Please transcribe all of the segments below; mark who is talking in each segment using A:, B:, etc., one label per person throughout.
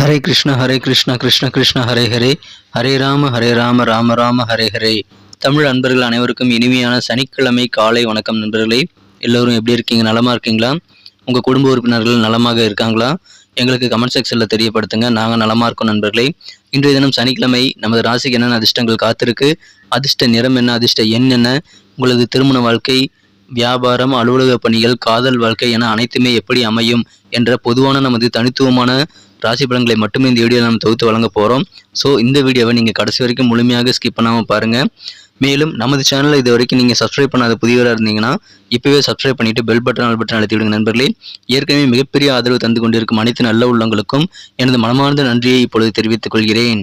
A: ஹரே கிருஷ்ண ஹரே கிருஷ்ண கிருஷ்ண கிருஷ்ண ஹரே ஹரே. ஹரே ராம ஹரே ராம ராம ராம ஹரே ஹரே. தமிழ் அன்பர்கள் அனைவருக்கும் இனிமையான சனிக்கிழமை காலை வணக்கம் நண்பர்களே. எல்லோரும் எப்படி இருக்கீங்க? நலமாக இருக்கீங்களா? உங்கள் குடும்ப உறுப்பினர்கள் நலமாக இருக்காங்களா? எங்களுக்கு கமெண்ட் செக்ஷனில் தெரியப்படுத்துங்க. நாங்கள் நலமாக இருக்கோம் நண்பர்களே. இன்றைய தினம் சனிக்கிழமை நமது ராசிக்கு என்னென்ன அதிர்ஷ்டங்கள் காத்திருக்கு? அதிர்ஷ்ட நிறம் என்ன? அதிர்ஷ்ட எண் என்ன? உங்களது திருமண வாழ்க்கை வியாபாரம் அலுவலக பணிகள் காதல் வாழ்க்கை என அனைத்துமே எப்படி அமையும் என்ற பொதுவான நமது தனித்துவமான ராசி பலன்களை மட்டுமே இந்த வீடியோவில் நம்ம தொகுத்து வழங்க போகிறோம் ஸோ இந்த வீடியோவை நீங்கள் கடைசி வரைக்கும் முழுமையாக ஸ்கிப் பண்ணாமல் பாருங்கள் மேலும் நமது சேனலை இது வரைக்கும் நீங்கள் சப்ஸ்கிரைப் பண்ணாத புதியவராக இருந்தீங்கன்னா இப்போவே சப்ஸ்கிரைப் பண்ணிவிட்டு பெல் பட்டன் ஆல் பட்டன் அழுத்தி விடுங்க நண்பர்களே. ஏற்கனவே மிகப்பெரிய ஆதரவு தந்து கொண்டிருக்கும் அனைத்து நல்ல உள்ளங்களுக்கும் எனது மனமார்ந்த நன்றியை இப்பொழுது தெரிவித்துக் கொள்கிறேன்.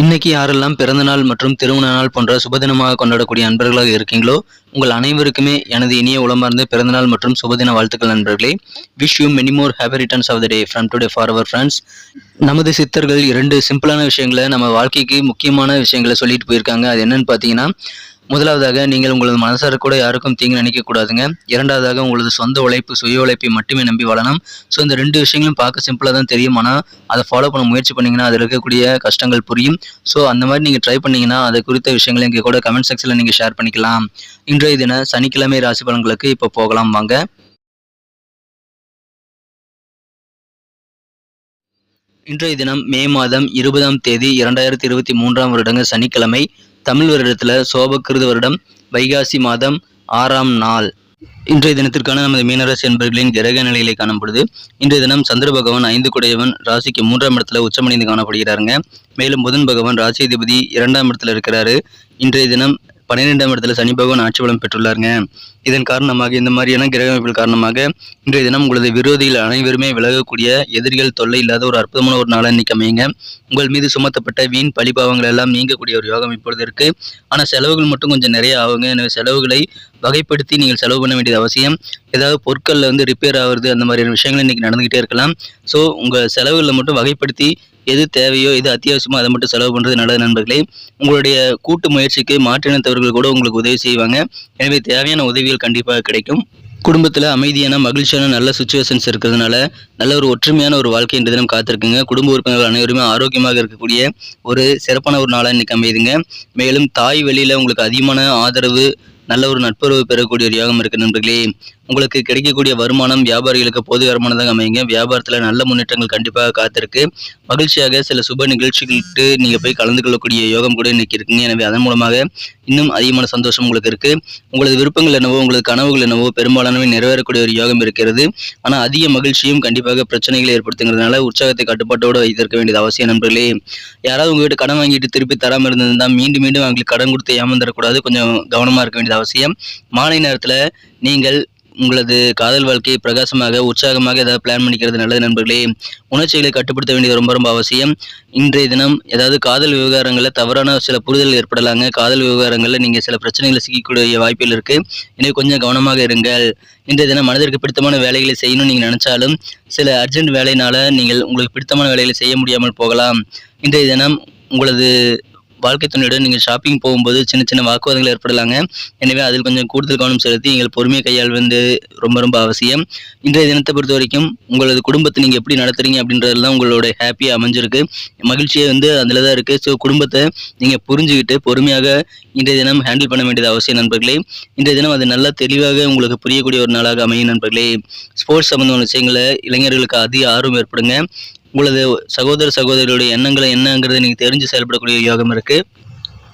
A: இன்னைக்கு யாரெல்லாம் பிறந்தநாள் மற்றும் திருமண நாள் போன்ற சுபதினமாக கொண்டாடக்கூடிய நண்பர்களாக இருக்கீங்களோ உங்கள் அனைவருக்குமே எனது இனிய உளமார்ந்த பிறந்தநாள் மற்றும் சுபதின வாழ்த்துக்கள் நண்பர்களே. Wish you many more happy returns of the day from today for our friends நமது சித்தர்கள் இரண்டு சிம்பிளான விஷயங்களை நம்ம வாழ்க்கைக்கு முக்கியமான விஷயங்களை சொல்லிட்டு போயிருக்காங்க. அது என்னன்னு பார்த்தீங்கன்னா முதலாவதாக நீங்கள் உங்களது மனசார கூட யாருக்கும் தீங்கு நினைக்கக்கூடாதுங்க. இரண்டாவதாக உங்களது சொந்த உழைப்பு சுய உழைப்பை மட்டுமே நம்பி வளரணும் ஸோ இந்த ரெண்டு விஷயங்களும் பார்க்க சிம்பிளாக தான் தெரியும். ஆனால் அதை ஃபாலோ பண்ண முயற்சி பண்ணீங்கன்னா அதில் இருக்கக்கூடிய கஷ்டங்கள் புரியும். ஸோ அந்த மாதிரி நீங்கள் ட்ரை பண்ணீங்கன்னா அதை குறித்த விஷயங்களை இங்கே கூட கமெண்ட் செக்ஷனில் நீங்கள் ஷேர் பண்ணிக்கலாம். இன்றைய தின சனிக்கிழமை ராசி பலன்களுக்கு இப்போ போகலாம் வாங்க. இன்றைய தினம் மே மாதம் இருபதாம் தேதி இரண்டாயிரத்தி இருபத்தி மூன்றாம் வருடங்க சனிக்கிழமை. தமிழ் வருடத்தில் சோபக்கிருத வருடம் வைகாசி மாதம் ஆறாம் நாள். இன்றைய தினத்திற்கான நமது மீனராசி என்பர்களின் கிரக நிலையிலே காணப்படுது இன்றைய தினம் சந்திர பகவான் ஐந்து குடையவன் ராசிக்கு மூன்றாம் இடத்துல உச்சமடைந்து காணப்படுகிறாருங்க. மேலும் புதன் பகவான் ராசிதிபதி இரண்டாம் இடத்துல இருக்கிறாரு. இன்றைய தினம் பன்னிரெண்டாம் இடத்துல சனி பகவான் ஆட்சி பலம் பெற்றுள்ளாருங்க. இதன் காரணமாக இந்த மாதிரியான கிரக அமைப்புகள் காரணமாக இன்றைய தினம் உங்களது விரோதிகள் அனைவருமே விலகக்கூடிய எதிரிகள் தொல்லை இல்லாத ஒரு அற்புதமான ஒரு நாளாக இன்னைக்கு அமையுங்க. உங்கள் மீது சுமத்தப்பட்ட வீண் பழிபாவங்கள் எல்லாம் நீங்கக்கூடிய ஒரு யோகம் இப்பொழுது இருக்கு. ஆனால் செலவுகள் மட்டும் கொஞ்சம் நிறைய ஆகுங்க. எனவே செலவுகளை வகைப்படுத்தி நீங்கள் செலவு பண்ண வேண்டியது அவசியம். ஏதாவது பொருட்களில் வந்து ரிப்பேர் ஆகுறது அந்த மாதிரியான விஷயங்கள் இன்னைக்கு நடந்துகிட்டே இருக்கலாம். ஸோ உங்கள் செலவுகளை மட்டும் வகைப்படுத்தி எது தேவையோ எது அத்தியாவசியமோ அதை மட்டும் செலவு பண்ணுறது நல்லது நண்பர்களே. உங்களுடைய கூட்டு முயற்சிக்கு மாற்றினத்தவர்கள் கூட உங்களுக்கு உதவி செய்வாங்க. எனவே தேவையான உதவிகள் கண்டிப்பாக கிடைக்கும். குடும்பத்தில் அமைதியான மகிழ்ச்சியான நல்ல சுச்சுவேஷன்ஸ் இருக்கிறதுனால நல்ல ஒரு ஒற்றுமையான ஒரு வாழ்க்கை இன்று தினம் காத்திருக்குங்க. குடும்ப உறுப்பினர்கள் அனைவருமே ஆரோக்கியமாக இருக்கக்கூடிய ஒரு சிறப்பான ஒரு நாளாக இன்றைக்கி அமையுதுங்க. மேலும் தாய் வெளியில் உங்களுக்கு அதிகமான ஆதரவு நல்ல ஒரு நட்புறவு பெறக்கூடிய ஒரு யோகம் இருக்கு நண்பர்களே. உங்களுக்கு கிடைக்கக்கூடிய வருமானம் வியாபாரிகளுக்கு போது வருமானதாக அமையுங்க. வியாபாரத்தில் நல்ல முன்னேற்றங்கள் கண்டிப்பாக காத்திருக்கு. மகிழ்ச்சியாக சில சுப நிகழ்ச்சிகளுக்கு நீங்கள் போய் கலந்து கொள்ளக்கூடிய யோகம் கூட இன்னைக்கு இருக்குங்க. எனவே அதன் மூலமாக இன்னும் அதிகமான சந்தோஷம் உங்களுக்கு இருக்கு. உங்களது விருப்பங்கள் என்னவோ உங்களது கனவுகள் என்னவோ பெரும்பாலானவை நிறைவேறக்கூடிய ஒரு யோகம் இருக்கிறது. ஆனால் அதிக மகிழ்ச்சியும் கண்டிப்பாக பிரச்சனைகளை ஏற்படுத்துங்கிறதுனால உற்சாகத்தை கட்டுப்பாட்டோடு வைத்திருக்க வேண்டியது அவசியம் நண்பர்களே. யாராவது உங்ககிட்ட கடன் வாங்கிட்டு திருப்பி தராமல் இருந்திருந்தால் மீண்டும் மீண்டும் அவங்களுக்கு கடன் கொடுத்து ஏமாந்துடக்கூடாது. கொஞ்சம் கவனமாக இருக்க வேண்டியது அவசியம். மாலை நேரத்தில் நீங்கள் உங்களது காதல் வாழ்க்கையை பிரகாசமாக உற்சாகமாக ஏதாவது பிளான் பண்ணிக்கிறது நல்லது நண்பர்களே உணர்ச்சிகளை கட்டுப்படுத்த வேண்டியது ரொம்ப ரொம்ப அவசியம். இன்றைய தினம் ஏதாவது காதல் விவகாரங்களில் தவறான சில புரிதல் ஏற்படலாங்க. காதல் விவகாரங்களில் நீங்கள் சில பிரச்சனைகளை சிக்கக்கூடிய வாய்ப்புகள் இருக்குது எனவே கொஞ்சம் கவனமாக இருங்கள். இன்றைய தினம் மனதிற்கு பிடித்தமான வேலைகளை செய்யணும்னு நீங்கள் நினச்சாலும் சில அர்ஜென்ட் வேலையினால் நீங்கள் உங்களுக்கு பிடித்தமான வேலைகளை செய்ய முடியாமல் போகலாம். இன்றைய தினம் உங்களது வாழ்க்கை துணையுடன் நீங்கள் ஷாப்பிங் போகும்போது சின்ன சின்ன வாக்குவாதங்கள் ஏற்படலாங்க. எனவே அதில் கொஞ்சம் கூடுதல் கவனம் செலுத்தி நீங்கள் பொறுமையை கையாள்வது ரொம்ப ரொம்ப அவசியம். இன்றைய தினத்தை பொறுத்த வரைக்கும் உங்களது குடும்பத்தை நீங்கள் எப்படி நடத்துறீங்க அப்படின்றதுல தான் உங்களோட ஹாப்பியாக அமைஞ்சிருக்கு. மகிழ்ச்சியே வந்து அதில் தான் இருக்குது ஸோ குடும்பத்தை நீங்கள் புரிஞ்சுக்கிட்டு பொறுமையாக இன்றைய தினம் ஹேண்டில் பண்ண வேண்டியது அவசியம் நண்பர்களே. இன்றைய தினம் அது நல்லா தெளிவாக உங்களுக்கு புரியக்கூடிய ஒரு நாளாக அமையும் நண்பர்களே. ஸ்போர்ட்ஸ் சம்மந்தமான விஷயங்களை இளைஞர்களுக்கு அதிக ஆர்வம் ஏற்படுங்க. உங்களது சகோதர சகோதரிகளுடைய எண்ணங்களை என்னங்கிறத நீங்கள் தெரிஞ்சு செயல்படக்கூடிய யோகம் இருக்குது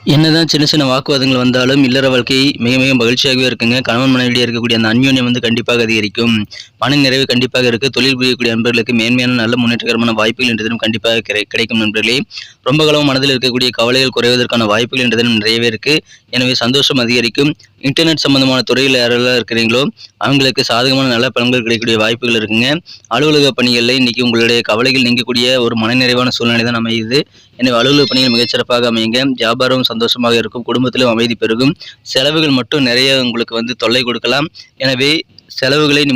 A: என்னதான் சின்ன சின்ன வாக்குவாதங்கள் வந்தாலும் இல்லற வாழ்க்கை மிக மிக மகிழ்ச்சியாகவே இருக்குங்க. கணவன் மனைவியிடையே இருக்கக்கூடிய அந்த அந்யோன்யம் வந்து கண்டிப்பாக அதிகரிக்கும். மன நிறைவு கண்டிப்பாக இருக்கு. தொழில் புரியக்கூடிய நண்பர்களுக்கு மேன்மையான நல்ல முன்னேற்றகரமான வாய்ப்புகள் என்ற தினம் கண்டிப்பாக கிடை- கிடைக்கும் நண்பர்களே. ரொம்ப காலம் மனதில் இருக்கக்கூடிய கவலைகள் குறைவதற்கான வாய்ப்புகள் என்ற தினம் நிறையவே இருக்கு. எனவே சந்தோஷம் அதிகரிக்கும். இன்டர்நெட் சம்பந்தமான துறையில் யாரெல்லாம் இருக்கிறீங்களோ அவங்களுக்கு சாதகமான நல்ல பலன்கள் கிடைக்கக்கூடிய வாய்ப்புகள் இருக்குங்க. அலுவலக பணிகளில் இன்னைக்கு உங்களுடைய கவலைகள் நீங்கக்கூடிய ஒரு மனநிறைவான சூழ்நிலை தான் அமையுது. எனவே அலுவலக பணிகள் மிகச்சிறப்பாக அமையுங்க. வியாபாரம் சந்தோஷமாக இருக்கும். குடும்பத்திலும் அமைதி பெருகும். செலவுகள் மட்டும் நிறைய உங்களுக்கு வந்து தொல்லை கொடுக்கலாம். எனவே செலவுகளை நீ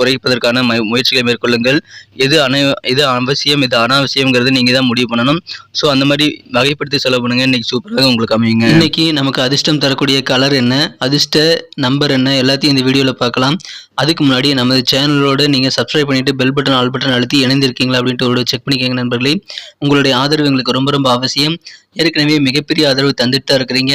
A: குறைப்பதற்கான முயற்சிகளை மேற்கொள்ளுங்கள். எது அன எது அவசியம் எது அனாவசியம்ங்கிறது நீங்கள் தான் முடிவு பண்ணணும். ஸோ அந்த மாதிரி வகைப்படுத்தி செலவு பண்ணுங்கள் இன்றைக்கி சூப்பராக உங்களுக்கு அமையுங்க. இன்றைக்கி நமக்கு அதிர்ஷ்டம் தரக்கூடிய கலர் என்ன அதிர்ஷ்ட நம்பர் என்ன எல்லாத்தையும் இந்த வீடியோவில் பார்க்கலாம். அதுக்கு முன்னாடி நமது சேனலோடு நீங்கள் சப்ஸ்கிரைப் பண்ணிவிட்டு பெல் பட்டன் ஆல் பட்டன் அழுத்தி இணைந்திருக்கீங்களா அப்படின்ட்டு ஒரு செக் பண்ணிக்கோங்க நண்பர்களே. உங்களுடைய ஆதரவு எங்களுக்கு ரொம்ப ரொம்ப அவசியம். ஏற்கனவே மிகப்பெரிய ஆதரவு தந்துட்டு தான் இருக்கிறீங்க.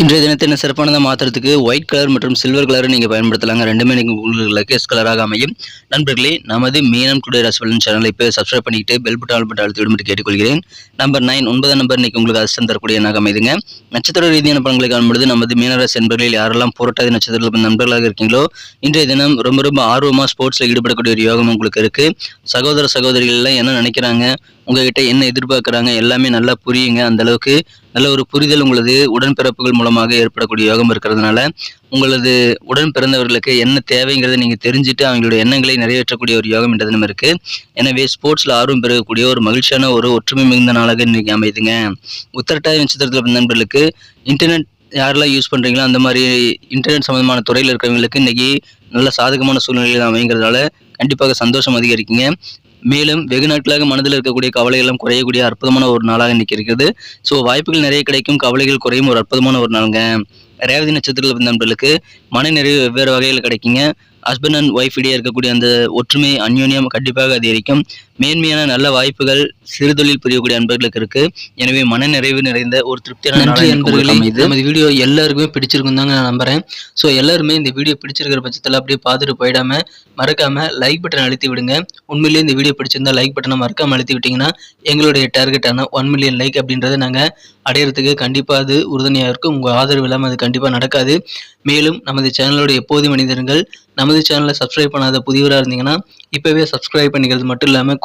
A: இன்றைய தினத்தை என்ன சிறப்பானதாக மாற்றுறதுக்கு ஒயிட் கலர் மற்றும் சில்வர் கலரை நீங்கள் பயன்படுத்தலாங்க. ரெண்டுமே நீங்கள் உங்களுக்கு எஸ் கலராக அமையும். நண்பர்களே நமது மீனம் டுடே ரசவலன் சேனலை இப்போ சப்ஸ்கிரைப் பண்ணிக்கிட்டு பெல் பட்டன் ஆல் பட்டன் அழுத்தி விடும்படி கேட்டுக்கொள்கிறேன். நம்பர் நைன் ஒன்பதாம் நம்பர் இன்னைக்கு உங்களுக்கு அரசம் தரக்கூடிய எண்ணாக அமைதுங்க. நட்சத்திர ரீதியான பலன்களை காணும்பொழுது நமது மீனராசி நண்பர்களில் யாரெல்லாம் போராட்டாதி நட்சத்திரத்தில் நண்பர்களாக இருக்கீங்களோ இன்றைய தினம் ரொம்ப ரொம்ப ஆர்வமாக ஸ்போர்ட்ஸில் ஈடுபடக்கூடிய ஒரு யோகம் உங்களுக்கு இருக்குது சகோதர சகோதரிகள் எல்லாம் என்ன நினைக்கிறாங்க? உங்ககிட்ட என்ன எதிர்பார்க்குறாங்க? எல்லாமே நல்லா புரியுங்க அந்த அளவுக்கு. நல்ல ஒரு புரிதல் உங்களது உடன்பிறப்புகள் மூலமாக ஏற்படக்கூடிய யோகம் இருக்கிறதுனால உங்களது உடன் பிறந்தவர்களுக்கு என்ன தேவைங்கிறத நீங்கள் தெரிஞ்சுட்டு அவங்களுடைய எண்ணங்களை நிறைவேற்றக்கூடிய ஒரு யோகம் என்றது நம்ம இருக்கு. எனவே ஸ்போர்ட்ஸில் ஆர்வம் பெறக்கூடிய ஒரு மகிழ்ச்சியான ஒரு ஒற்றுமை மிகுந்த நாளாக இன்னைக்கு அமைதுங்க. உத்தரட்டாய நட்சத்திரத்தில் நண்பர்களுக்கு இன்டர்நெட் யாரெல்லாம் யூஸ் பண்ணுறீங்களோ அந்த மாதிரி இன்டர்நெட் சம்மந்தமான துறையில் இருக்கிறவங்களுக்கு இன்னைக்கு நல்ல சாதகமான சூழ்நிலையில் அமைங்கிறதால கண்டிப்பாக சந்தோஷம் அதிகரிக்குங்க. மேலும் வெகு நாட்களாக மனதில் இருக்கக்கூடிய கவலைகளும் எல்லாம் குறையக்கூடிய அற்புதமான ஒரு நாளாக இன்னைக்கு இருக்குது ஸோ வாய்ப்புகள் நிறைய கிடைக்கும் கவலைகள் குறையும் ஒரு அற்புதமான ஒரு நாளுங்க. ரேவதி நட்சத்திரத்தில் நண்பர்களுக்கு மன நிறைவு வெவ்வேறு வகையில் கிடைக்குங்க. ஹஸ்பண்ட் அண்ட் ஒய்ஃப் இடையே இருக்கக்கூடிய அந்த ஒற்றுமை அந்யோன்யம் கண்டிப்பாக அதிகரிக்கும். மேன்மையான நல்ல வாய்ப்புகள் சிறுதொழில் புரியக்கூடிய அன்பர்களுக்கு இருக்கு. எனவே மன நிறைவு நிறைந்த ஒரு திருப்தியான
B: நன்றி அன்பர்களே. நமது வீடியோ எல்லாருக்குமே பிடிச்சிருக்கும் தாங்க நான் நம்புறேன். ஸோ எல்லாருமே இந்த வீடியோ பிடிச்சிருக்கிற பட்சத்தில் அப்படியே பார்த்துட்டு போயிடாம மறக்காம லைக் பட்டன் அழுத்தி விடுங்க. உண்மையிலேயே இந்த வீடியோ பிடிச்சிருந்தா லைக் பட்டனை மறக்காம அழுத்தி விட்டீங்கன்னா எங்களுடைய டார்கெட்டான ஒன் மில்லியன் லைக் அப்படின்றத நாங்கள் அடையிறதுக்கு கண்டிப்பாக அது உறுதுணையாக இருக்கும். உங்கள் ஆதரவு இல்லாமல் அது கண்டிப்பாக நடக்காது. மேலும் நமது சேனலோட எப்போது மனிதர்கள் நமது சேனலை சப்ஸ்கிரைப் பண்ணாத புதியவராக இருந்தீங்கன்னா இப்போவே சப்ஸ்கிரைப் பண்ணிக்கிறது மட்டும் இல்லாமல்